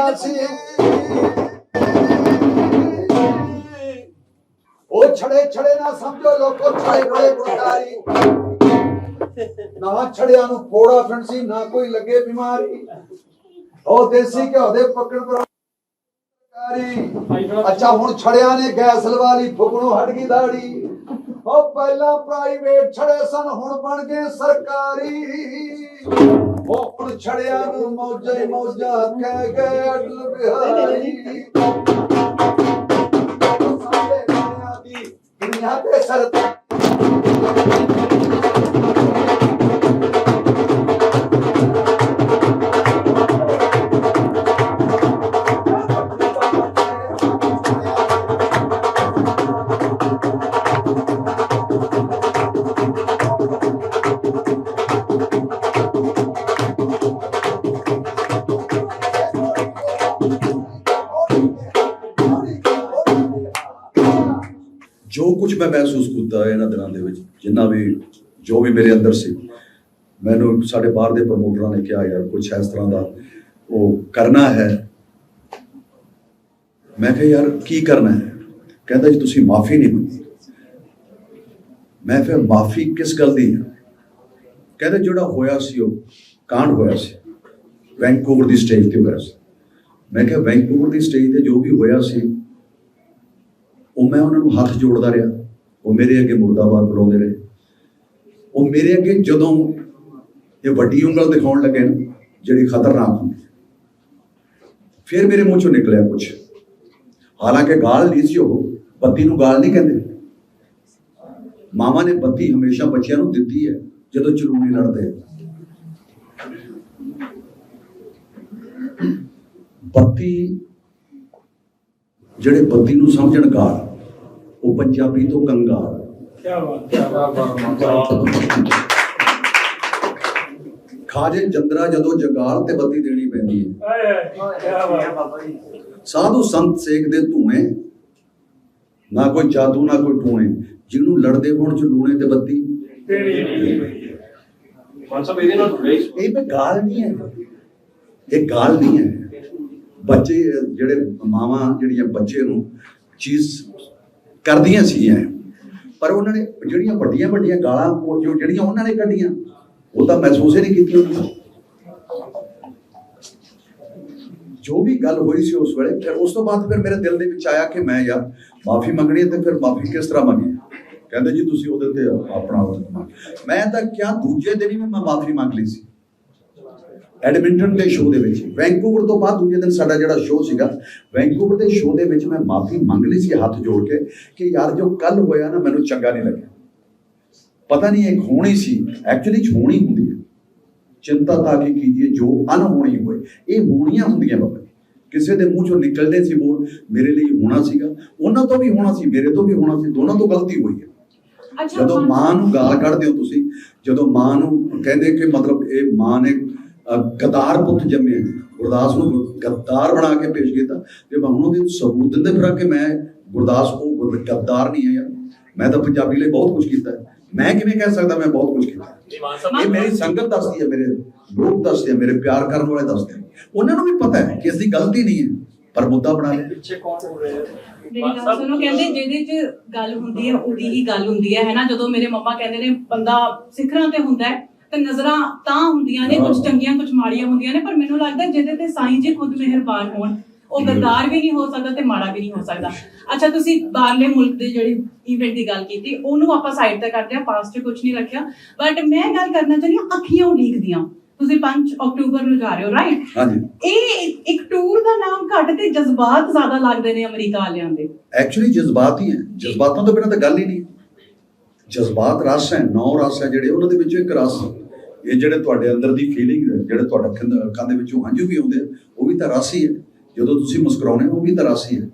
ਲੱਗੀਆਂ ਸੀ ਉਹ ਛੜੇ ਛੜੇ ਨਾ ਸਮਝੋ ਲੋਕੋ, ਛੜੇ ਬੜੇ ਗੁਣਕਾਰੀ ਨਾ ਛੜਿਆਂ ਨੂੰ ਫੋੜਾ ਫੰਸੀ ਨਾ ਕੋਈ ਲੱਗੇ ਬਿਮਾਰੀ। ਉਹ ਦੇਸੀ ਘਿਓ ਦੇ ਪਕੜ ਪਰ ਸਰਕਾਰੀ। ਅੱਛਾ, ਹੁਣ ਛੜਿਆਂ ਨੇ ਗੈਸ ਲਵਾ ਲਈ, ਫੁਕਣੋਂ ਹਟ ਗਈ ਦਾੜੀ। ਉਹ ਪਹਿਲਾਂ ਪ੍ਰਾਈਵੇਟ ਛੜੇ ਸਨ, ਹੁਣ ਬਣ ਗਏ ਸਰਕਾਰੀ। ਛੜਿਆ ਨੂੰ ਮੌਜਾਂ ਹੀ ਕਹਿ ਗਏ ਅਟਲ ਬਿਹਾਰੀ ਦੁਨੀਆ ਤੇ ਸਰਦਾਰ ਮੈਂ ਮਹਿਸੂਸ ਕੀਤਾ ਇਹਨਾਂ ਦਿਨਾਂ ਦੇ ਵਿੱਚ, ਜਿੰਨਾ ਵੀ, ਜੋ ਵੀ ਮੇਰੇ ਅੰਦਰ ਸੀ। ਮੈਨੂੰ ਸਾਡੇ ਬਾਹਰ ਦੇ ਪ੍ਰਮੋਟਰਾਂ ਨੇ ਕਿਹਾ, ਯਾਰ ਕੁਝ ਇਸ ਤਰ੍ਹਾਂ ਦਾ ਉਹ ਕਰਨਾ ਹੈ। ਮੈਂ ਕਿਹਾ, ਯਾਰ, ਕੀ ਕਰਨਾ ਹੈ? ਕਹਿੰਦਾ, ਜੀ, ਤੁਸੀਂ ਮਾਫੀ ਨਹੀਂ ਮੰਗੀ ਮੈਂ ਫਿਰ ਮਾਫੀ ਕਿਸ ਗੱਲ ਦੀ ਹੈ? ਕਹਿੰਦਾ, ਜਿਹੜਾ ਹੋਇਆ ਸੀ ਉਹ ਕਾਂਡ ਹੋਇਆ ਸੀ। ਵੈਂਕੂਵਰ ਦੀ ਸਟੇਜ ਤੇ ਹੋਇਆ ਸੀ। ਮੈਂ ਕਿਹਾ, ਵੈਂਕੂਵਰ ਦੀ ਸਟੇਜ ਤੇ ਜੋ ਵੀ ਹੋਇਆ ਸੀ, ਉਹ ਮੈਂ ਉਹਨਾਂ ਨੂੰ ਹੱਥ ਜੋੜਦਾ ਰਿਹਾ। ਉਹ ਮੇਰੇ ਅੱਗੇ ਮੁਰਦਾਬਾਦ ਬੁਲਾਉਂਦੇ ਰਹੇ। ਉਹ ਮੇਰੇ ਅੱਗੇ ਜਦੋਂ ਇਹ ਵੱਡੀ ਉਂਗਲ ਦਿਖਾਉਣ ਲੱਗੇ ਨਾ, ਜਿਹੜੀ ਖਤਰਨਾਕ ਹੁੰਦੀ ਫਿਰ ਮੇਰੇ ਮੂੰਹ ਚੋਂ ਨਿਕਲਿਆ ਕੁਝ ਹਾਲਾਂਕਿ ਗਾਲ ਨਹੀਂ ਸੀ ਉਹ, ਬੱਤੀ ਨੂੰ ਗਾਲ ਨਹੀਂ ਕਹਿੰਦੇ। ਮਾਮਾ ਨੇ ਬੱਤੀ ਹਮੇਸ਼ਾ ਬੱਚਿਆਂ ਨੂੰ ਦਿੱਤੀ ਹੈ, ਜਦੋਂ ਚਲੂਣੀ ਲੜਦੇ ਬੱਤੀ, ਜਿਹੜੇ ਬੱਤੀ ਨੂੰ ਸਮਝਣ ਗਾਲ ਉਹ ਪੰਜਾਬੀ ਤੋਂ ਗੰਗਾ ਖਾਜੇ ਚੰਦਰਾ ਜਦੋਂ ਜਗਾਲ ਤੇ ਬੱਤੀ ਦੇਣੀ ਪੈਂਦੀ ਹੈ। ਸਾਧੂ ਸੰਤ ਸੇਖ ਦੇ ਧੂਣੇ ਨਾ ਕੋਈ ਜਾਦੂ ਨਾ ਕੋਈ ਟੂਣੇ ਜਿਹਨੂੰ ਲੜਦੇ ਹੋਣ ਚ ਲੂਣੇ ਤੇ ਬੱਤੀ। ਇਹ ਗਾਲ ਨਹੀਂ ਇਹ ਗਾਲ ਨਹੀਂ ਹੈ। ਬੱਚੇ ਜਿਹੜੇ ਮਾਵਾ ਜਿਹੜੀਆਂ ਬੱਚੇ ਨੂੰ ਚੀਜ਼ ਕਰਦੀਆਂ ਸੀਗੀਆਂ ਪਰ ਉਹਨਾਂ ਨੇ ਜਿਹੜੀਆਂ ਵੱਡੀਆਂ ਵੱਡੀਆਂ ਗਾਲਾਂ, ਉਹ ਜੋ ਜਿਹੜੀਆਂ ਉਹਨਾਂ ਨੇ ਕੱਢੀਆਂ, ਉਹ ਤਾਂ ਮਹਿਸੂਸ ਹੀ ਨਹੀਂ ਕੀਤੀ ਉਹਨਾਂ ਨੇ। ਜੋ ਵੀ ਗੱਲ ਹੋਈ ਸੀ ਉਸ ਵੇਲੇ, ਫਿਰ ਉਸ ਤੋਂ ਬਾਅਦ ਫਿਰ ਮੇਰੇ ਦਿਲ ਦੇ ਵਿੱਚ ਆਇਆ ਕਿ ਮੈਂ ਯਾਰ ਮਾਫੀ ਮੰਗਣੀ ਹੈ ਤੇ ਫਿਰ ਮਾਫੀ ਕਿਸ ਤਰ੍ਹਾਂ ਮੰਗੀ ਕਹਿੰਦੇ ਜੀ, ਤੁਸੀਂ ਉਹਦੇ ਤੇ ਆਪਣਾ ਮੈਂ ਤਾਂ ਕਿਹਾ ਦੂਜੇ ਦਿਨ ਹੀ ਮੈਂ ਮਾਫੀ ਮੰਗ ਲਈ ਸੀ। ਐਡਮਿੰਟਨ ਦੇ ਸ਼ੋਅ ਦੇ ਵਿੱਚ। ਵੈਂਕੂਵਰ ਤੋਂ ਬਾਅਦ ਦੂਜੇ ਦਿਨ ਸਾਡਾ ਜਿਹੜਾ ਸ਼ੋਅ ਸੀਗਾ ਵੈਂਕੂਵਰ ਦੇ ਸ਼ੋਅ ਦੇ ਵਿੱਚ ਮੈਂ ਮਾਫੀ ਮੰਗ ਲਈ ਸੀ ਹੱਥ ਜੋੜ ਕੇ ਕਿ ਯਾਰ ਜੋ ਕੱਲ ਹੋਇਆ ਨਾ ਮੈਨੂੰ ਚੰਗਾ ਨਹੀਂ ਲੱਗਿਆ। ਪਤਾ ਨਹੀਂ ਇੱਕ ਹੋਣੀ ਸੀ ਐਕਚੁਅਲੀ ਹੋਣੀ ਹੁੰਦੀ ਹੈ। ਚਿੰਤਾ ਤਾਂ ਕਿ ਕੀਜੀਏ ਜੋ ਅਨਹੋਣੀ ਹੋਏ। ਇਹ ਹੋਣੀਆਂ ਹੁੰਦੀਆਂ ਬਾਬਾ ਜੀ। ਕਿਸੇ ਦੇ ਮੂੰਹ ਚੋਂ ਨਿਕਲਦੇ ਸੀ ਬੋਲ ਮੇਰੇ ਲਈ ਹੋਣਾ ਸੀਗਾ। ਉਹਨਾਂ ਤੋਂ ਵੀ ਹੋਣਾ ਸੀ ਮੇਰੇ ਤੋਂ ਵੀ ਹੋਣਾ ਸੀ ਦੋਨਾਂ ਤੋਂ ਗਲਤੀ ਹੋਈ ਹੈ। ਜਦੋਂ ਮਾਂ ਨੂੰ ਗਾਲ ਕੱਢਦੇ ਹੋ ਤੁਸੀਂ ਜਦੋਂ ਮਾਂ ਨੂੰ ਕਹਿੰਦੇ ਕਿ ਮਤਲਬ ਇਹ ਮਾਂ ਨੇ ਗਦਾਰ ਪੁੱਤ ਜੰਮੇ ਗੁਰਦਾਸ ਨੂੰ ਗੱਦਾਰ ਬਣਾ ਕੇ ਪੇਸ਼ ਕੀਤਾ। ਤੇ ਮੈਂ ਹੁਣ ਉਹਦੇ ਸਬੂਤ ਦਿੰਦੇ ਫਿਰਾਂ ਕਿ ਮੈਂ ਗੁਰਦਾਸ ਕੋ ਗੁਰ- ਗੱਦਾਰ ਨਹੀਂ ਹੈ ਯਾਰ ਮੈਂ ਤਾਂ ਪੰਜਾਬੀ ਲਈ ਬਹੁਤ ਕੁਝ ਕੀਤਾ। ਹੈ ਮੈਂ ਕਿਵੇਂ ਕਹਿ ਸਕਦਾ ਮੈਂ ਬਹੁਤ ਕੁਝ ਕੀਤਾ? ਹੈ? ਜੀ ਮਾਨ ਸਾਹਿਬ। ਇਹ ਮੇਰੀ ਸੰਗਤ ਦੱਸਦੀ ਹੈ ਮੇਰੇ ਲੋਕ ਦੱਸਦੇ ਆ ਮੇਰੇ ਪਿਆਰ ਕਰਨ ਵਾਲੇ ਦੱਸਦੇ ਆ। ਉਹਨਾਂ ਨੂੰ ਵੀ ਪਤਾ ਹੈ ਕਿ ਇਸ ਦੀ ਗਲਤੀ ਨਹੀਂ ਹੈ ਪਰ ਮੁੱਦਾ ਬਣਾ ਲਿਆ। ਪਿੱਛੇ ਕੌਣ ਹੋ ਰਿਹਾ ਮੇਰੀ ਗੱਲ ਸੁਣੋ ਕਹਿੰਦੇ ਜਿਹਦੇ 'ਚ ਗੱਲ ਹੁੰਦੀ ਹੈ ਉਹਦੀ ਹੀ ਗੱਲ ਹੁੰਦੀ ਹੈ ਹੈਨਾ ਜਦੋਂ ਮੇਰੇ ਮੰਮਾ ਕਹਿੰਦੇ ਨੇ ਬੰਦਾ ਸਿਖਰਾਂ ਤੇ ਹੁੰਦਾ ਹੈ ਤੇ ਨਜ਼ਰਾਂ ਤਾਂ ਹੁੰਦੀਆਂ ਨੇ ਕੁਝ। ਚੰਗੀਆਂ ਕੁਝ ਮਾੜੀਆਂ ਹੁੰਦੀਆਂ ਨੇ ਪਰ ਮੈਨੂੰ ਲੱਗਦਾ ਜਿਹਦੇ ਤੇ ਸਾਈਂ ਜੀ ਖੁਦ ਮਿਹਰਬਾਨ ਹੋਣ ਉਹ ਗੱਦਾਰ ਵੀ ਨਹੀਂ ਹੋ ਸਕਦਾ ਤੇ ਮਾੜਾ ਵੀ ਨਹੀਂ ਹੋ ਸਕਦਾ। ਅੱਛਾ ਤੁਸੀਂ ਬਾਹਰਲੇ ਮੁਲਕ ਦੇ ਜਿਹੜੀ ਇਵੈਂਟ ਦੀ ਗੱਲ ਕੀਤੀ ਉਹਨੂੰ ਆਪਾਂ ਸਾਈਡ ਤੇ ਕਰਦੇ ਆ ਪਾਸਟ 'ਚ ਕੁਝ ਨਹੀਂ ਰੱਖਿਆ। ਬਟ ਮੈਂ ਗੱਲ ਕਰਨਾ ਚਾਹੁੰਦੀ ਹਾਂ ਅੱਖੀਆਂ ਉਡੀਕਦੀਆਂ ਤੁਸੀਂ 5 ਅਕਤੂਬਰ ਨੂੰ ਜਾ ਰਹੇ ਹੋ ਰਾਈਟ ਹਾਂਜੀ। ਇਹ ਇੱਕ ਟੂਰ ਦਾ ਨਾਮ ਘੱਟ ਤੇ ਜਜ਼ਬਾਤ ਜ਼ਿਆਦਾ ਲੱਗਦੇ ਨੇ ਅਮਰੀਕਾ ਵਾਲਿਆਂ ਦੇ। ਐਕਚੁਅਲੀ ਜਜ਼ਬਾਤ ਹੀ ਹੈ। ਜਜ਼ਬਾਤਾਂ ਤੋਂ ਬਿਨਾਂ ਤਾਂ ਗੱਲ ਹੀ ਨਹੀਂ। ਜਜ਼ਬਾਤ ਰਸ ਹੈ ਨੌ ਰਸ ਹੈ ਜਿਹੜੇ ਉਹਨਾਂ ਦੇ ਵਿੱਚੋਂ ਇੱਕ ਰਸ ਇਹ ਜਿਹੜੇ ਤੁਹਾਡੇ ਅੰਦਰ ਦੀ ਫੀਲਿੰਗ ਜਿਹੜੇ ਤੁਹਾਡਾ ਅੱਖਾਂ ਦੇ- ਵਿੱਚੋਂ ਹੰਝੂ ਵੀ ਆਉਂਦੇ ਉਹ ਵੀ ਤਾਂ ਰਸ ਹੀ ਹੈ। ਜਦੋਂ ਤੁਸੀਂ ਮੁਸਕਰਾਉਂਦੇ ਹੋ ਉਹ ਵੀ ਤਾਂ ਰਸ ਹੀ ਹੈ।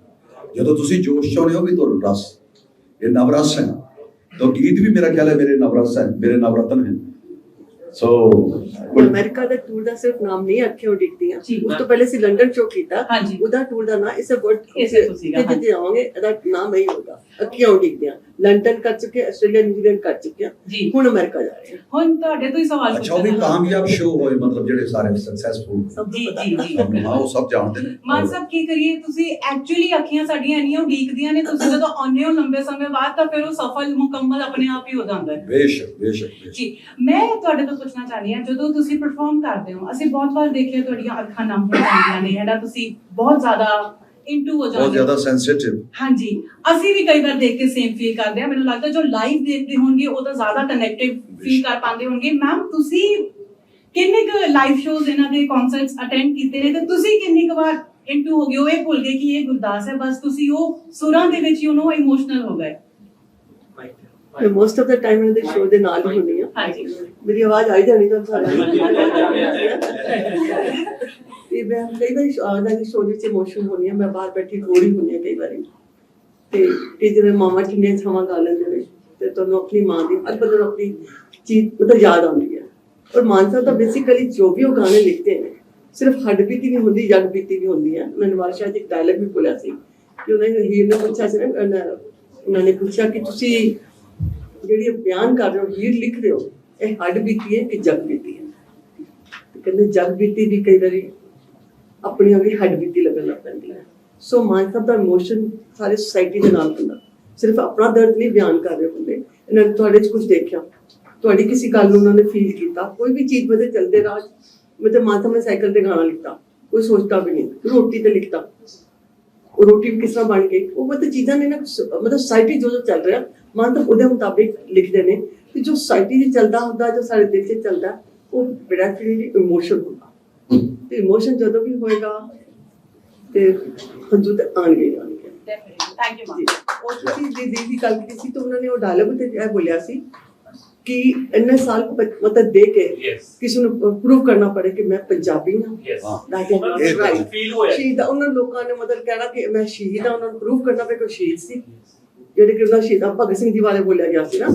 ਜਦੋਂ ਤੁਸੀਂ ਜੋਸ਼ ਚ ਹੋ ਉਹ ਵੀ ਤੁਹਾਡਾ ਰਸ। ਇਹ ਨਵਰਸ ਹੈ। ਤਾਂ ਗੀਤ ਵੀ ਮੇਰਾ ਖਿਆਲ ਹੈ ਮੇਰੇ ਨਵਰਸ ਹੈ ਮੇਰੇ ਨਵਰਤਨ ਹੈ। ਸੋ ਅਮਰੀਕਾ ਦਾ ਟੂਰ ਦਾ ਸਿਰਫ ਨਾਮ ਨਹੀਂ ਅੱਖੀਆਂ ਉਡੀਕਦੀਆਂ ਜੀ। ਉਸ ਤੋਂ ਪਹਿਲੇ ਅਸੀਂ ਲੰਡਨ ਸ਼ੋ ਕੀਤਾ। ਉਹਦਾ ਟੂਰ ਦਾ ਨਾਮ ਇਸੇ ਵਰਡ ਇਸੇ ਤੋਂ ਸੀਗਾ, ਜਿੱਥੇ ਜਿੱਥੇ ਆਵਾਂਗੇ ਇਹਦਾ ਨਾਮ ਇਹੀ ਹੋਗਾ ਅੱਖੀਆਂ ਉਡੀਕਦੀਆਂ ਲੰਡਨ ਕਰ ਚੁੱਕੇ ਆਸਟ੍ਰੇਲੀਆ ਨਿਊਜ਼ੀਲੈਂਡ ਕਰ ਚੁੱਕੇ। ਜੀ। ਹੁਣ ਅਮਰੀਕਾ ਜਾ ਰਹੇ ਹੁਣ ਤੁਹਾਡੇ ਤੋਂ ਹੀ ਸਵਾਲ ਅੱਛਾ ਉਹ ਵੀ ਪੁੱਛਣਾ। ਕਾਮਯਾਬ ਸ਼ੋਅ ਹੋਏ ਮਤਲਬ ਜਿਹੜੇ ਸਾਰੇ ਸਕਸੈਸਫੁਲ ਸਭ ਜੀ ਪਤਾ। ਜੀ ਜੀ। ਹਾਂ ਉਹ ਸਭ ਜਾਣਦੇ ਨੇ। ਮਾਨ ਸਾਹਿਬ ਕੀ ਕਰੀਏ? ਤੁਸੀਂ ਐਕਚੁਅਲੀ ਅੱਖੀਆਂ ਸਾਡੀਆਂ ਇੰਨੀਆਂ ਉਡੀਕਦੀਆਂ ਨੇ ਤੁਸੀਂ ਜਦੋਂ ਆਉਂਦੇ ਹੋ ਲੰਬੇ ਸਮੇਂ ਬਾਅਦ ਤਾਂ ਫਿਰ ਉਹ ਸਫਲ ਮੁਕੰਮਲ ਆਪਣੇ ਆਪ ਹੀ ਹੋ ਜਾਂਦਾ ਹੈ। ਬੇਸ਼ੱਕ ਬੇਸ਼ੱਕ ਬੇਸ਼ੱਕ। ਜੀ ਮੈਂ ਤੁਹਾਡੇ ਤੋਂ ਪੁੱਛਣਾ ਚਾਹਨੀ ਹਾਂ ਜਦੋਂ ਤੁਸੀਂ ਪਰਫਾਰਮ ਕਰਦੇ ਹੋ ਅਸੀਂ ਬਹੁਤ ਵਾਰ ਦੇਖਿਆ ਤੁਹਾਡੀਆਂ ਅੱਖਾਂ ਨਮ ਹੋ ਜਾਂਦੀਆਂ ਨੇ ਹੈਨਾ ਤੁਸੀਂ ਬਹੁਤ ਜ਼ਿਆਦਾ ਇਨਟੂ ਹੋ ਬਹੁਤ ਜਾਂਦੇ ਜ਼ਿਆਦਾ ਹੋ ਸੈਂਸਿਟਿਵ ਹਾਂਜੀ। ਅਸੀਂ ਵੀ ਕਈ ਵਾਰ ਦੇਖ ਕੇ ਸੇਮ ਫੀਲ ਕਰਦੇ ਆ ਮੈਨੂੰ ਲੱਗਦਾ ਜੋ ਲਾਈਵ ਦੇਖਦੇ ਹੋਣਗੇ ਉਹ ਤਾਂ ਜ਼ਿਆਦਾ ਕਨੈਕਟਿਵ ਫੀਲ ਕਰ ਪਾਉਂਦੇ ਹੋਣਗੇ। ਮੈਮ ਤੁਸੀਂ ਕਿੰਨੇ ਕੁ ਲਾਈਵ ਸ਼ੋਜ਼ ਇਹਨਾਂ ਦੇ ਕਨਸਰਟਸ ਅਟੈਂਡ ਕੀਤੇ ਨੇ? ਤੇ ਤੁਸੀਂ ਕਿੰਨੀ ਕੁ ਵਾਰ ਇਨਟੂ ਹੋ ਗਏ? ਹੋ ਇਹ ਭੁੱਲ ਗਏ ਕਿ ਇਹ ਗੁਰਦਾਸ ਹੈ। ਬਸ ਤੁਸੀਂ ਉਹ ਸੁਰਾਂ ਦੇ ਵਿੱਚ ਹੀ ਉਹਨੂੰ ਇਮੋਸ਼ਨਲ ਹੋ ਗਏ। ਮੈਂ ਮੋਸਟ ਆਫ ਦਾ ਟਾਈਮ ਇਹਨਾਂ ਦੇ ਸ਼ੋਅ ਦੇ ਨਾਲ ਹੀ ਹੁੰਦੀ ਹਾਂ ਹਾਂਜੀ। ਮੇਰੀ ਆਵਾਜ਼ ਆਈ ਜਾਣੀ ਤਾਂ ਸਾਰਾ ਤੇ ਮੈਂ ਕਈ ਵਾਰੀ ਉਹਨਾਂ ਦੇ ਸ਼ੋਅ ਵਿੱਚ ਇਮੋਸ਼ਨ ਹੋਣੀ ਹੈ, ਮੈਂ ਬਾਹਰ ਬੈਠੀ ਰੋੜੀ ਹੁੰਦੀ ਹਾਂ ਕਈ ਵਾਰੀ। ਤੇ ਕਿ ਜਿਵੇਂ ਮਾਮਾ ਕਿੰਨੇ ਥਾਵਾਂ ਗਾ ਲੈਂਦੇ ਨੇ, ਤੇ ਤੁਹਾਨੂੰ ਆਪਣੀ ਮਾਂ ਦੀ ਹਰ ਬੰਦੇ ਆਪਣੀ ਚੀਜ਼ ਮਤਲਬ ਯਾਦ ਆਉਂਦੀ ਹੈ। ਔਰ ਮਾਨ ਤਾਂ ਬੇਸਿਕਲੀ ਜੋ ਵੀ ਉਹ ਗਾਣੇ ਲਿਖਦੇ ਨੇ, ਸਿਰਫ ਹੱਡ ਬੀਤੀ ਨਹੀਂ ਹੁੰਦੀ, ਜੱਗ ਬੀਤੀ ਵੀ ਹੁੰਦੀ ਹੈ। ਮੈਂ ਨਵਾਜ਼ ਸ਼ਾਹ ਜੀ ਇੱਕ ਡਾਇਲੌਗ ਵੀ ਬੋਲਿਆ ਸੀ ਕਿ ਉਹਨਾਂ ਨੇ ਹੀਰ ਨੇ ਪੁੱਛਿਆ ਸੀ ਨਾ ਉਹਨਾਂ- ਨੇ ਪੁੱਛਿਆ ਕਿ ਤੁਸੀਂ ਜਿਹੜੀ ਬਿਆਨ ਕਰ ਰਹੇ ਹੋ, ਹੀਰ ਲਿਖ ਰਹੇ ਹੋ, ਇਹ ਹੱਡ ਬੀਤੀ ਹੈ ਕਿ ਜਗ ਬੀਤੀ ਹੈ? ਕਹਿੰਦੇ ਜਗ ਬੀਤੀ ਵੀ ਕਈ ਵਾਰੀ ਆਪਣੀ ਆਪਣੀ ਹੱਡ ਬੀਤੀ ਲੱਗਣ ਲੱਗ ਪੈਂਦੀ ਹੈ ਸੋ ਮਾਨ ਸਾਹਿਬ ਦਾ ਇਮੋਸ਼ਨ ਸਾਰੇ ਸੋਸਾਇਟੀ ਦੇ ਨਾਲ ਹੁੰਦਾ ਸਿਰਫ ਆਪਣਾ ਦਰਦ ਨਹੀਂ ਬਿਆਨ ਕਰ ਰਹੇ ਹੁੰਦੇ ਇਹਨਾਂ ਨੇ ਤੁਹਾਡੇ 'ਚ ਕੁਝ ਦੇਖਿਆ ਤੁਹਾਡੀ ਕਿਸੇ ਗੱਲ ਨੂੰ ਉਹਨਾਂ ਨੇ ਫੀਲ ਕੀਤਾ ਕੋਈ ਵੀ ਚੀਜ਼ ਬਦੇ ਚੱਲਦੇ ਰਾਜ ਮੈਂ ਤੇ ਮਾਤਾ ਨੇ ਸਾਈਕਲ ਤੇ ਗਾਣਾ ਲਿਖਤਾ ਕੋਈ ਸੋਚਦਾ ਵੀ ਨਹੀਂ ਰੋਟੀ ਤੇ ਲਿਖਤਾ ਉਹ ਰੋਟੀ ਵੀ ਕਿਸ ਤਰ੍ਹਾਂ ਬਣ ਗਈ ਉਹ ਮਤਲਬ ਚੀਜ਼ਾਂ ਨੇ ਨਾ ਸ- ਮਤਲਬ ਸੋਸਾਇਟੀ ਜੋ ਜੋ ਚੱਲ ਰਿਹਾ ਮਨ ਤਾਂ ਉਹਦੇ ਮੁਤਾਬਿਕ ਲਿਖਦੇ ਨੇ ਕਿ ਜੋ ਸੋਸਾਇਟੀ 'ਚ ਚੱਲਦਾ ਹੁੰਦਾ ਜੋ ਸਾਡੇ ਦਿਲ 'ਚ ਚੱਲਦਾ ਉਹ ਡੈਫੀਨਿਟਲੀ ਇਮੋਸ਼ਨ ਹੁੰਦਾ ਤੇ ਇਮੋਸ਼ਨ ਜਦੋਂ ਵੀ ਹੋਏਗਾ ਤੇ ਹੰਝੂ ਤੇ ਆਣਗੇ ਹੀ ਆਣਗੇ ਡੈਫੀਨਿਟਲੀ ਥੈਂਕ ਯੂ ਜੀ। ਉਹ ਤੁਸੀਂ ਦੀ ਦੀ ਦੀ ਗੱਲ ਕੀਤੀ ਸੀ ਤਾਂ ਉਹਨਾਂ ਨੇ ਉਹ ਡਾਇਲੌਗ ਤੇ ਇਹ ਬੋਲਿਆ ਸੀ ਕਿ ਇੰਨੇ ਸਾਲ ਮਤਲਬ ਦੇ ਕੇ. ਕਿਸੇ ਨੂੰ ਪ੍ਰੂਵ ਕਰਨਾ ਪੜੇ ਕਿ ਮੈਂ ਪੰਜਾਬੀ ਹਾਂ। ਸ਼ਹੀਦ ਆ, ਉਹਨਾਂ ਲੋਕਾਂ ਨੇ ਮਤਲਬ ਕਹਿਣਾ ਕਿ ਮੈਂ ਸ਼ਹੀਦ ਹਾਂ ਉਹਨਾਂ ਨੂੰ ਪ੍ਰੂਵ ਕਰਨਾ ਪਿਆ ਕਿ ਉਹ ਸ਼ਹੀਦ ਸੀ। ਜਿਹੜੇ ਕਿ ਉਹਨਾਂ ਸ਼ਹੀਦ ਭਗਤ ਸਿੰਘ ਜੀ ਬਾਰੇ ਬੋਲਿਆ ਗਿਆ ਸੀ ਨਾ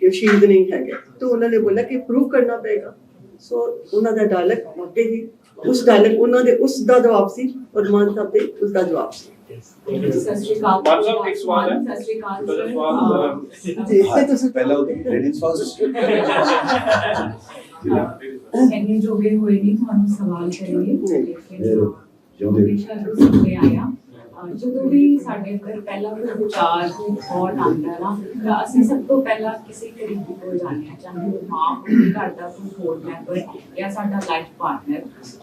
ਕਿ ਉਹ ਸ਼ਹੀਦ ਨਹੀਂ ਹੈਗੇ। ਤਾਂ ਉਹਨਾਂ ਨੇ ਬੋਲਿਆ ਕਿ ਪ੍ਰੂਵ ਕਰਨਾ ਪਏਗਾ। ਸੋ ਉਹਨਾਂ ਦਾ ਡਾਇਲੌਗ ਵਾਕਈ ਹੀ ਉਸ ਡਾਇਲੌਗ ਉਹਨਾਂ ਦੇ ਉਸ ਦਾ ਜਵਾਬ ਸੀ ਔਰ ਮਾਨ ਸਾਹਿਬ ਦੇ ਉਸ ਦਾ ਜਵਾਬ ਸੀ। ਪਹਿਲਾਂ ਲੇਡੀਜ਼ ਫਸਟ ਇੰਨੇ ਜੋਗੇ ਹੋਏ ਨਹੀਂ ਤੁਹਾਨੂੰ ਸਵਾਲ ਕਰੀਏ ਜਿਉਂਦੇ ਆਇਆ। ਜਦੋਂ ਵੀ ਸਾਡੇ ਅੰਦਰ ਪਹਿਲਾ ਕੋਈ ਵਿਚਾਰ ਕੋਈ ਥੌਟ ਆਉਂਦਾ ਹੈ ਨਾ। ਤਾਂ ਅਸੀਂ ਸਭ ਤੋਂ ਪਹਿਲਾਂ ਕਿਸੇ ਕਰੀਬੀ ਕੋਲ ਜਾਂਦੇ ਹਾਂ ਚਾਹੇ ਉਹ ਮਾਂ ਹੋਵੇ ਘਰ ਦਾ ਕੋਈ ਹੋਰ ਮੈਂਬਰ ਜਾਂ ਸਾਡਾ ਲਾਈਫ ਪਾਰਟਨਰ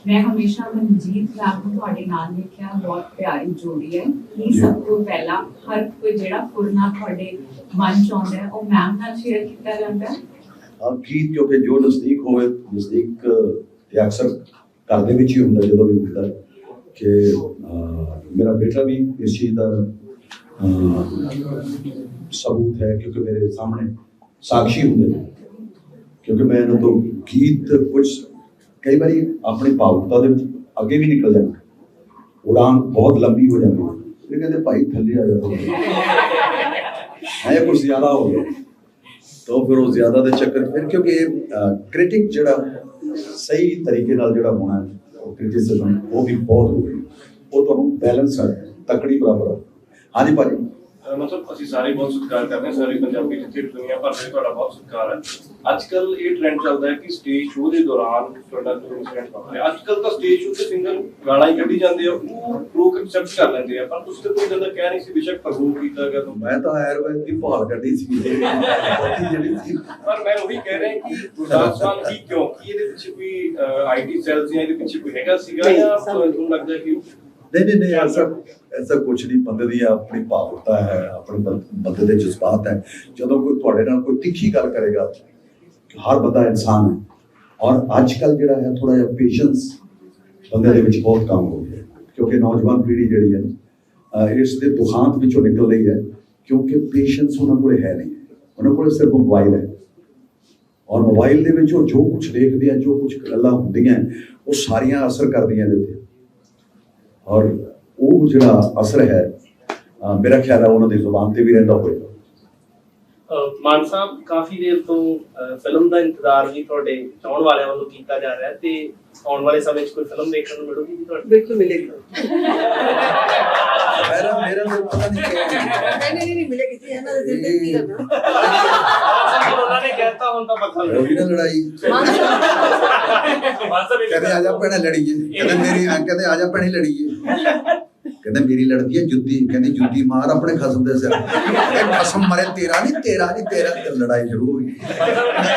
ਮੈਂ ਹਮੇਸ਼ਾ ਮਨਜੀਤ ਮੈਮ ਨੂੰ ਤੁਹਾਡੇ ਨਾਲ ਦੇਖਿਆ ਬਹੁਤ ਪਿਆਰੀ ਜੋੜੀ ਹੈ। ਇਹ ਸਭ ਤੋਂ ਪਹਿਲਾਂ ਹਰ ਕੋਈ ਜਿਹੜਾ ਫੁਰਨਾ ਤੁਹਾਡੇ ਮਨ ਚ ਆਉਂਦਾ ਹੈ ਉਹ ਮੈਮ ਨਾਲ ਸ਼ੇਅਰ ਕੀਤਾ ਜਾਂਦਾ ਹੈ? ਹਾਂ ਗੀਤ ਕਿਉਂਕਿ ਜੋ ਨਜ਼ਦੀਕ ਹੋਵੇ ਨਜ਼ਦੀਕ ਇਹ ਅਕਸਰ ਘਰ ਦੇ ਵਿੱਚ ਹੀ ਹੁੰਦਾ ਜਦੋਂ ਵੀ ਹੁੰਦਾ। ਕਿ ਮੇਰਾ ਬੇਟਾ ਵੀ ਇਸ ਚੀਜ਼ ਦਾ ਸਬੂਤ ਹੈ ਕਿਉਂਕਿ ਮੇਰੇ ਸਾਹਮਣੇ ਸਾਖੀ ਹੁੰਦੇ ਨੇ। ਕਿਉਂਕਿ ਮੈਂ ਇਹਨਾਂ ਤੋਂ ਗੀਤ ਕੁਝ ਕਈ ਵਾਰੀ ਆਪਣੀ ਭਾਵੁਕਤਾ ਦੇ ਵਿੱਚ ਅੱਗੇ ਵੀ ਨਿਕਲ ਜਾਂਦਾ। ਉਡਾਨ ਬਹੁਤ ਲੰਬੀ ਹੋ ਜਾਂਦੀ ਹੈ। ਫਿਰ ਕਹਿੰਦੇ, ਭਾਈ, ਥੱਲੇ ਆ ਜਾਓ ਹੈ ਕੁਝ ਜ਼ਿਆਦਾ ਹੋ ਗਿਆ। ਤਾਂ ਫਿਰ ਉਹ ਜ਼ਿਆਦਾ ਦੇ ਚੱਕਰ, ਫਿਰ ਕਿਉਂਕਿ ਕ੍ਰਿਟਿਕ ਜਿਹੜਾ ਸਹੀ ਤਰੀਕੇ ਨਾਲ ਜਿਹੜਾ ਹੋਣਾ ਹੈ, ਉਹ ਕ੍ਰਿਟਿਸਿਜ਼ਮ ਉਹ ਵੀ ਬਹੁਤ ਹੋ ਉਹ ਤੁਹਾਨੂੰ ਬੈਲੈਂਸ ਹੈ ਤਕੜੀ ਬਰਾਬਰ ਹਾਂਜੀ ਭਾਜੀ। ਮਤਲਬ ਅਸੀਂ ਸਾਰੇ ਬਹੁਤ ਸਤਿਕਾਰ ਕਰਦੇ ਹਾਂ ਸਾਰੇ ਪੰਜਾਬੀ ਜਿੱਥੇ ਵੀ ਦੁਨੀਆ ਭਰ ਵਿੱਚ ਤੁਹਾਡਾ ਬਹੁਤ ਸਤਿਕਾਰ ਹੈ। ਅੱਜ ਕੱਲ ਇਹ ਟ੍ਰੈਂਡ ਚੱਲਦਾ ਹੈ ਕਿ ਸਟੇਜ ਸ਼ੋਅ ਦੇ ਦੌਰਾਨ ਤੁਹਾਡਾ ਕੋਈ ਇਨਸੀਡੈਂਟ ਵਾਪਰਿਆ। ਅੱਜ ਕੱਲ ਤਾਂ ਸਟੇਜ ਸ਼ੋਅ ਤੇ ਸਿੰਗਰ ਗਾਲਾਂ ਹੀ ਕੱਢੀ ਜਾਂਦੇ ਆ ਉਹ ਲੋਕ ਐਕਸੈਪਟ ਕਰ ਲੈਂਦੇ ਆ ਪਰ ਤੁਸੀਂ ਤਾਂ ਕੋਈ ਗੱਲ ਕਹਿ ਨਹੀਂ ਸੀ ਬੇਸ਼ੱਕ ਪ੍ਰਭੂ ਕੀਤਾ ਗਿਆ ਤੁਹਾਨੂੰ। ਮੈਂ ਤਾਂ ਆਯੁਰਵੇਦ ਦੀ ਭਾਲ ਕੱਢੀ ਸੀ। ਜਿਹੜੀ ਸੀ ਪਰ ਮੈਂ ਉਹੀ ਕਹਿ ਰਿਹਾ ਕਿ ਗੁਰਦਾਸ ਮਾਨ ਕੀ ਕਿਉਂ? ਕੀ ਇਹਦੇ ਪਿੱਛੇ ਕੋਈ ਆਈਟੀ ਸੈਲਸ ਜਾਂ ਇਹਦੇ ਪਿੱਛੇ ਕੋਈ ਹੈਗਾ ਸੀਗਾ ਜਾਂ ਤੁਹਾਨੂੰ ਲੱਗਦਾ ਕਿ ਨਹੀਂ ਨਹੀਂ ਨਹੀਂ, ਐਸਾ ਐਸਾ ਕੁਝ ਨਹੀਂ, ਬੰਦੇ ਦੀ ਆਪਣੀ ਭਾਵੁਕਤਾ ਹੈ, ਆਪਣੇ ਬੰਦੇ ਦੇ ਜਜ਼ਬਾਤ ਹੈ। ਜਦੋਂ ਕੋਈ ਤੁਹਾਡੇ ਨਾਲ ਕੋਈ ਤਿੱਖੀ ਗੱਲ ਕਰੇਗਾ, ਹਰ ਬੰਦਾ ਇਨਸਾਨ ਹੈ। ਔਰ ਅੱਜ ਕੱਲ ਜਿਹੜਾ ਹੈ ਥੋੜਾ ਜਿਹਾ ਪੇਸ਼ੈਂਸ ਬੰਦੇ ਦੇ ਵਿੱਚ ਬਹੁਤ ਕੰਮ ਹੋ ਗਿਆ। ਕਿਉਂਕਿ ਨੌਜਵਾਨ ਪੀੜ੍ਹੀ ਜਿਹੜੀ ਹੈ ਇਸ ਦੇ ਦੁਖਾਂਤ ਵਿੱਚੋਂ ਨਿਕਲ ਰਹੀ ਹੈ, ਕਿਉਂਕਿ ਪੇਸ਼ੈਂਸ ਉਹਨਾਂ ਕੋਲ ਹੈ ਨਹੀਂ। ਉਹਨਾਂ ਕੋਲ ਸਿਰਫ ਮੋਬਾਈਲ ਹੈ। ਔਰ ਮੋਬਾਈਲ ਦੇ ਵਿੱਚ ਉਹ ਜੋ ਕੁਝ ਦੇਖਦੇ ਆ, ਜੋ ਕੁਝ ਗੱਲਾਂ ਹੁੰਦੀਆਂ, ਉਹ ਸਾਰੀਆਂ ਅਸਰ ਕਰਦੀਆਂ ਇਹਦੇ ਉੱਤੇ ਔਰ ਉਹ ਜਿਹੜਾ ਅਸਰ ਹੈ, ਅਹ ਮੇਰਾ ਖਿਆਲ ਹੈ ਉਹਨਾਂ ਦੀ ਜ਼ੁਬਾਨ ਤੇ ਵੀ ਰਹਿੰਦਾ ਹੋਵੇਗਾ। ਮਾਨ ਸਾਹਿਬ ਕਾਫੀ ਦੇਰ ਤੋਂ ਫਿਲਮ ਦਾ ਇੰਤਜ਼ਾਰ ਵੀ ਤੁਹਾਡੇ ਚਾਹਣ ਵਾਲਿਆਂ ਵੱਲੋਂ ਕੀਤਾ ਜਾ ਰਿਹਾ ਤੇ ਆਉਣ ਵਾਲੇ ਸਮੇਂ 'ਚ ਕੋਈ ਫਿਲਮ ਦੇਖਣ ਨੂੰ ਮਿਲੂਗੀ ਜੀ ਤੁਹਾਡੇ? ਬਿਲਕੁਲ ਮਿਲੇਗਾ। ਮੇਰਾ ਮੇਰਾ ਤਾਂ ਪਤਾ ਨਹੀਂ ਨਹੀਂ ਨਹੀਂ ਨਹੀਂ ਮਿਲੇਗੀ ਜੀ ਇਹਨਾਂ ਦੇ ਦਿਲ ਤੇ ਕੀ ਕਰਨਾ? ਉਹਨਾਂ ਨੇ ਕਹਿਤਾ ਹੁਣ ਤਾਂ ਪਤਾ ਹੋ ਗਈ ਨਾ ਲੜਾਈ। ਮਾਨ ਸਾਹਿਬ। ਮਾਨ ਸਾਹਿਬ ਕਹਿੰਦੇ ਆ ਜਾ ਭੈਣੇ ਲੜੀਏ। ਕਹਿੰਦੇ ਮੇਰੀ ਆ ਕਹਿੰਦੇ ਆ ਜਾ ਭੈਣੇ ਲੜੀਏ। ਕਹਿੰਦੇ ਮੇਰੀ ਲੜਦੀ ਹੈ ਜੁੱਤੀ ਕਹਿੰਦੀ ਜੁੱਤੀ ਮਾਰ ਆਪਣੇ ਖਸਮ ਦੇ ਸਿਰ ਇਹ ਖਸਮ ਮਰੇ ਤੇਰਾ ਨਹੀਂ ਤੇਰਾ ਨਹੀਂ ਤੇਰਾ ਤੇ ਲੜਾਈ ਸ਼ੁਰੂ ਹੋ ਗਈ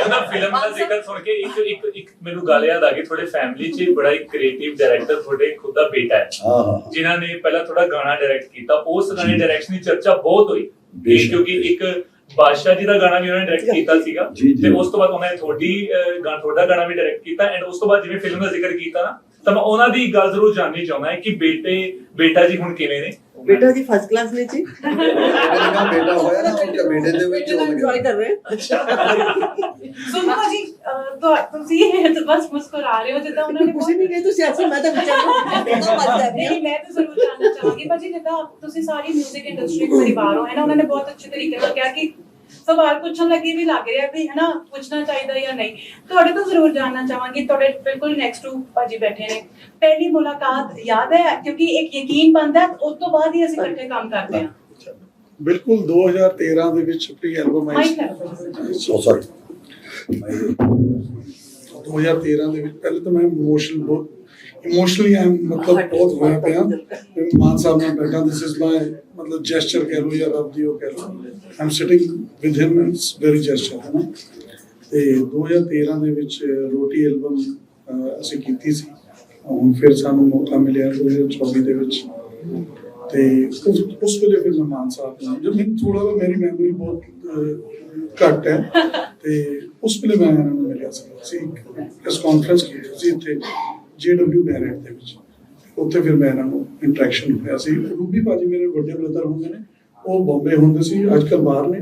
ਉਹਦਾ ਫਿਲਮ ਦਾ ਜ਼ਿਕਰ ਸੁਣ ਕੇ ਇੱਕ ਇੱਕ ਇੱਕ ਮੈਨੂੰ ਗੱਲ ਯਾਦ ਆ ਗਈ ਤੁਹਾਡੇ ਫੈਮਿਲੀ 'ਚ ਬੜਾ ਇੱਕ ਕ੍ਰੀਏਟਿਵ ਡਾਇਰੈਕਟਰ ਤੁਹਾਡੇ ਖੁਦ ਦਾ ਬੇਟਾ ਹੈ ਹਾਂ ਹਾਂ ਜਿਨ੍ਹਾਂ ਨੇ ਪਹਿਲਾਂ ਥੋੜਾ ਗਾਣਾ ਡਾਇਰੈਕਟ ਕੀਤਾ ਉਸ ਗਾਣੇ। ਡਾਇਰੈਕਸ਼ਨ ਦੀ ਚਰਚਾ ਬਹੁਤ ਹੋਈ ਬੇਸ਼ੱਕ। ਕਿਉਂਕਿ ਇੱਕ ਬਾਦਸ਼ਾਹ ਜੀ ਦਾ ਗਾਣਾ ਵੀ ਉਹਨਾਂ ਨੇ ਡਾਇਰੈਕਟ ਕੀਤਾ ਸੀਗਾ। ਤੇ ਉਸ ਤੋਂ ਬਾਅਦ ਉਹਨਾਂ ਨੇ ਤੁਹਾਡੀ ਅਹ, ਗਾ- ਤੁਹਾਡਾ ਗਾਣਾ ਵੀ ਡਾਇਰੈਕਟ ਕੀਤਾ ਐਂਡ ਉਸ ਤੋਂ ਬਾਅਦ ਜਿਵੇਂ ਫਿਲਮ ਦਾ ਜ਼ਿਕਰ ਕੀਤਾ ਨਾ ਤਾਂ ਮੈਂ ਉਹਨਾਂ ਦੀ ਗੱਲ ਜ਼ਰੂਰ ਜਾਣਨੀ ਚਾਹੁੰਦਾ ਹਾਂ ਕਿ ਬੇਟੇ ਬੇਟਾ ਜੀ ਹੁਣ ਕਿਵੇਂ ਨੇ? ਬੇਟਾ ਜੀ ਫਸਟ ਕਲਾਸ ਨੇ ਜੀ। ਮੇਰੇ ਦਾ ਬੇਟਾ ਹੋਇਆ ਨਾ ਉਹਦੇ ਬੇਟੇ ਦੇ ਵਿੱਚ ਹੋ ਗਿਆ ਕਰ ਰਹੇ ਹਾਂ। ਸੁਣੋ ਜੀ ਤੁਹਾ- ਤੁਸੀਂ ਇਹ ਤਾਂ ਬਸ ਮੁਸਕਰਾ ਰਹੇ ਹੋ ਜਿੱਦਾਂ ਉਹਨਾਂ ਨੇ ਕੁਝ ਨਹੀਂ ਕਹੇ ਤੁਸੀਂ ਐਸੇ ਮੈਂ ਤਾਂ ਵਿਚਾਰ ਤਾਂ ਨਹੀਂ ਮੈਂ ਤਾਂ ਜ਼ਰੂਰ ਜਾਣਨਾ ਚਾਹਾਂਗੀ ਭਾਜੀ ਜਿੱਦਾਂ ਤੁਸੀਂ ਸਾਰੀ 뮤직 ਇੰਡਸਟਰੀ ਦੇ ਪਰਿਵਾਰ ਹੋ ਹੈ ਨਾ ਉਹਨਾਂ ਨੇ ਬਹੁਤ ਅੱਛੇ ਤਰੀਕੇ ਨਾਲ ਕਿਹਾ ਕਿ ਸਵਾਲ ਪੁੱਛਣ ਲੱਗੇ ਵੀ ਲੱਗ ਰਿਹਾ ਵੀ ਹੈ ਨਾ ਪੁੱਛਣਾ ਚਾਹੀਦਾ ਜਾਂ ਨਹੀਂ। ਤੁਹਾਡੇ ਤੋਂ ਜ਼ਰੂਰ ਜਾਣਨਾ ਚਾਹਾਂਗੀ ਤੁਹਾਡੇ ਬਿਲਕੁਲ ਨੈਕਸਟ ਟੂ ਭਾਜੀ ਬੈਠੇ ਨੇ। ਪਹਿਲੀ ਮੁਲਾਕਾਤ ਯਾਦ ਹੈ ਕਿਉਂਕਿ ਇੱਕ ਯਕੀਨ ਬਣਦਾ ਉਸ ਤੋਂ ਬਾਅਦ ਹੀ ਅਸੀਂ ਇਕੱਠੇ ਕੰਮ ਕਰਦੇ ਹਾਂ। ਬਿਲਕੁਲ 2013 ਦੇ ਵਿੱਚ ਪ੍ਰੀ ਐਲਬਮ ਆਈ ਸੋ। ਸੌਰੀ 2013 ਦੇ ਵਿੱਚ ਪਹਿਲੇ ਤਾਂ ਮੈਂ ਇਮੋਸ਼ਨਲ ਬਹੁਤ ਇਮੋਸ਼ਨਲੀ ਆਈ ਮਤਲਬ ਬਹੁਤ ਹੋਇਆ ਪਿਆ ਮਾਨ ਸਾਹਿਬ ਨਾਲ ਬੈਠਾ ਦਿਸ ਇਜ਼ ਮਾਈ ਮਤਲਬ ਜੈਸਚਰ ਕਹਿ ਲਓ ਜਾਂ ਰੱਬ ਦੀ ਉਹ ਕਹਿ ਲਓ I am sitting with him it's very gesture ਹੈ ਨਾ ਤੇ 2013 ਦੇ ਵਿੱਚ ਰੋਟੀ ਐਲਬਮ ਅਸੀਂ ਕੀਤੀ ਸੀ ਹੁਣ ਫਿਰ ਸਾਨੂੰ ਮੌਕਾ ਮਿਲਿਆ 2024 ਦੇ ਵਿੱਚ ਤੇ ਉਸ ਉਸ ਵੇਲੇ ਫਿਰ ਮਾਨ ਸਾਹਿਬ ਨਾਲ ਜਦ ਮੈਨੂੰ ਥੋੜਾ ਜਿਹਾ ਮੇਰੀ ਮੈਮਰੀ ਬਹੁਤ ਘੱਟ ਹੈ ਤੇ ਉਸ ਵੇਲੇ ਮੈਂ ਇਹਨਾਂ ਨੂੰ ਮਿਲਿਆ ਸੀ ਅਸੀਂ ਇਸ ਕਾਨਫਰੰਸ ਕੀਤੀ ਸੀ ਇੱਥੇ ਜੀਡਬਲਯੂ ਬੈਰੇਟ ਦੇ ਵਿੱਚ। ਉੱਥੇ ਫਿਰ ਮੈਂ ਇਹਨਾਂ ਨੂੰ ਇੰਟਰੈਕਸ਼ਨ ਹੋਇਆ ਸੀ। ਰੂਬੀ ਭਾਜੀ ਮੇਰੇ ਵੱਡੇ ਬ੍ਰਦਰ ਹੁੰਦੇ ਨੇ ਉਹ ਬੰਬੇ ਹੁੰਦੇ ਸੀ ਅੱਜ ਕੱਲ੍ਹ ਬਾਹਰ ਨੇ।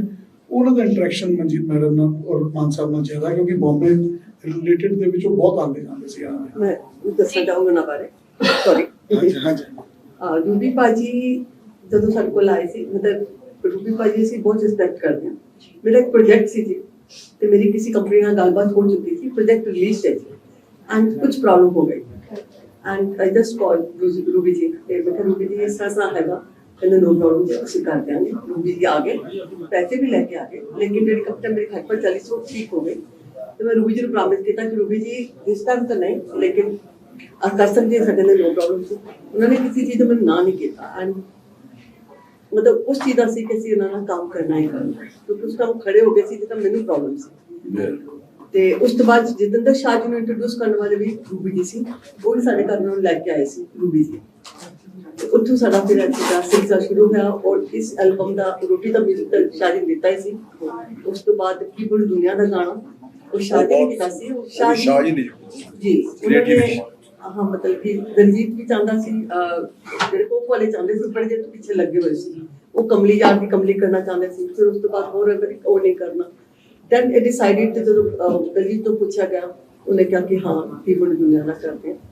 ਉਹਨਾਂ ਦਾ ਇੰਟਰੈਕਸ਼ਨ ਮਨਜੀਤ ਮੈਡਮ ਨਾਲ ਔਰ ਮਾਨ ਸਾਹਿਬ ਨਾਲ ਜ਼ਿਆਦਾ ਕਿਉਂਕਿ ਬੰਬੇ ਰਿਲੇਟਡ ਦੇ ਵਿੱਚ ਉਹ ਬਹੁਤ ਆਉਂਦੇ ਜਾਂਦੇ ਸੀ ਮੈਂ ਦੱਸਣਾ ਚਾਹੂੰਗਾ ਨਾ ਬਾਰੇ। ਸੌਰੀ ਹਾਂਜੀ ਹਾਂਜੀ। ਰੂਬੀ ਭਾਜੀ ਜਦੋਂ ਸਾਡੇ ਕੋਲ ਆਏ ਸੀ ਮਤਲਬ ਰੂਬੀ ਭਾਜੀ ਅਸੀਂ ਬਹੁਤ ਰਿਸਪੈਕਟ ਕਰਦੇ ਹਾਂ। ਮੇਰਾ ਇੱਕ ਪ੍ਰੋਜੈਕਟ ਸੀ ਜੀ ਤੇ ਮੇਰੀ ਕਿਸੇ ਕੰਪਨੀ ਨਾਲ ਗੱਲਬਾਤ ਹੋ ਚੁੱਕੀ ਸੀ ਪ੍ਰੋਜੈਕਟ ਰਿਲੀਜ਼ ਹੈ ਜੀ। ਐਂਡ ਕੁਝ ਪ੍ਰੋਬਲਮ ਹੋ ਗਈ and I just call Ruby ji ਤੇ ਮੈਂ ਕਿਹਾ ਰੂਬੀ ਜੀ ਇਸ ਤਰ੍ਹਾਂ ਹੈਗਾ ਕਹਿੰਦੇ ਨੋ ਪ੍ਰੋਬਲਮ ਜੀ ਅਸੀਂ ਕਰ ਦਿਆਂਗੇ ਰੂਬੀ ਜੀ ਆ ਗਏ ਪੈਸੇ ਵੀ ਲੈ ਕੇ ਆ ਗਏ ਲੇਕਿਨ ਜਿਹੜੀ ਕੰਪਨੀ ਮੇਰੀ ਹਾਈਪਰ ਚਾਲੀ ਸੌ ਠੀਕ ਹੋ ਗਈ ਤੇ ਮੈਂ ਰੂਬੀ ਜੀ ਨੂੰ ਪ੍ਰੋਮਿਸ ਕੀਤਾ ਕਿ ਰੂਬੀ ਜੀ ਇਸ ਟਾਈਮ ਤਾਂ ਨਹੀਂ ਲੇਕਿਨ ਆ ਕਰ ਸਕਦੇ ਸਾਡੇ ਨਾਲ ਨੋ ਪ੍ਰੋਬਲਮ ਸੀ ਉਹਨਾਂ ਨੇ ਕਿਸੇ ਚੀਜ਼ ਤੋਂ ਮੈਨੂੰ ਨਾ ਨਹੀਂ ਕੀਤਾ ਐਂਡ ਮਤਲਬ ਉਸ ਚੀਜ਼ ਦਾ ਸੀ ਕਿ ਅਸੀਂ ਉਹਨਾਂ ਨਾਲ ਕੰਮ ਕਰਨਾ ਹੀ ਕਰਨਾ ਕਿਉਂਕਿ ਉਸ ਟਾਈਮ ਖੜੇ ਹੋ ਗਏ ਸੀ ਜਿੱਦਾਂ ਮੈਨੂੰ ਪ੍ਰੋਬਲਮ ਸੀ ਤੇ ਉਸ ਤੋਂ ਬਾਅਦ ਜਤਿੰਦਰ ਸ਼ਾਹ ਜੀ ਨੂੰ ਇੰਟਰੋਡਿਊਸ ਕਰਨ ਵਾਲੇ ਵੀ ਰੂਬੀ ਜੀ ਸੀ ਉਹ ਵੀ ਸਾਡੇ ਘਰ ਨੂੰ ਲੈ ਕੇ ਆਏ ਸੀ ਰੂਬੀ ਜੀ। ਉੱਥੋਂ ਸਾਡਾ ਫਿਰ ਦਾ ਸਿਲਸਿਲਾ ਸ਼ੁਰੂ ਹੋਇਆ ਔਰ ਇਸ ਐਲਬਮ ਦਾ ਰੋਟੀ ਦਾ ਮਿਊਜ਼ਿਕ ਤਾਂ ਸ਼ਾਹ ਜੀ ਦਿੱਤਾ ਹੀ ਸੀ। ਉਸ ਤੋਂ ਬਾਅਦ ਕੀ ਬੜੀ ਦੁਨੀਆ ਦਾ ਗਾਣਾ ਉਹ ਸ਼ਾਹ ਜੀ ਨੇ ਸੀ ਉਹ ਸ਼ਾਹ ਜੀ ਨੇ ਜੀ ਨੇ ਹਾਂ ਮਤਲਬ ਕਿ ਰਣਜੀਤ ਵੀ ਚਾਹੁੰਦਾ ਸੀ ਜਿਹੜੇ ਕੋਕ ਵਾਲੇ ਚਾਹੁੰਦੇ ਸੀ ਜਿਹੇ ਤੋਂ ਪਿੱਛੇ ਲੱਗੇ ਹੋਏ ਸੀ। ਉਹ ਕਮਲੀ ਯਾਰ ਦੀ ਕਮਲੀ ਕਰਨਾ ਚਾਹੁੰਦੇ ਸੀ ਫਿਰ ਉਸ ਤੋਂ ਬਾਅਦ ਹੋਰ ਅਗਰ ਉਹ ਨਹੀਂ ਕਰਨਾ। ਦੈਨ ਇਟ ਡਿਸਾਈਡਡ ਜਦੋਂ ਅਹ, ਦਲਜੀਤ ਤੋਂ ਪੁੱਛਿਆ ਗਿਆ ਉਹਨੇ ਕਿਹਾ ਕਿ ਹਾਂ ਕੀ ਬੜੀ ਦੁਨੀਆ ਦਾ ਕਰਦੇ ਹਾਂ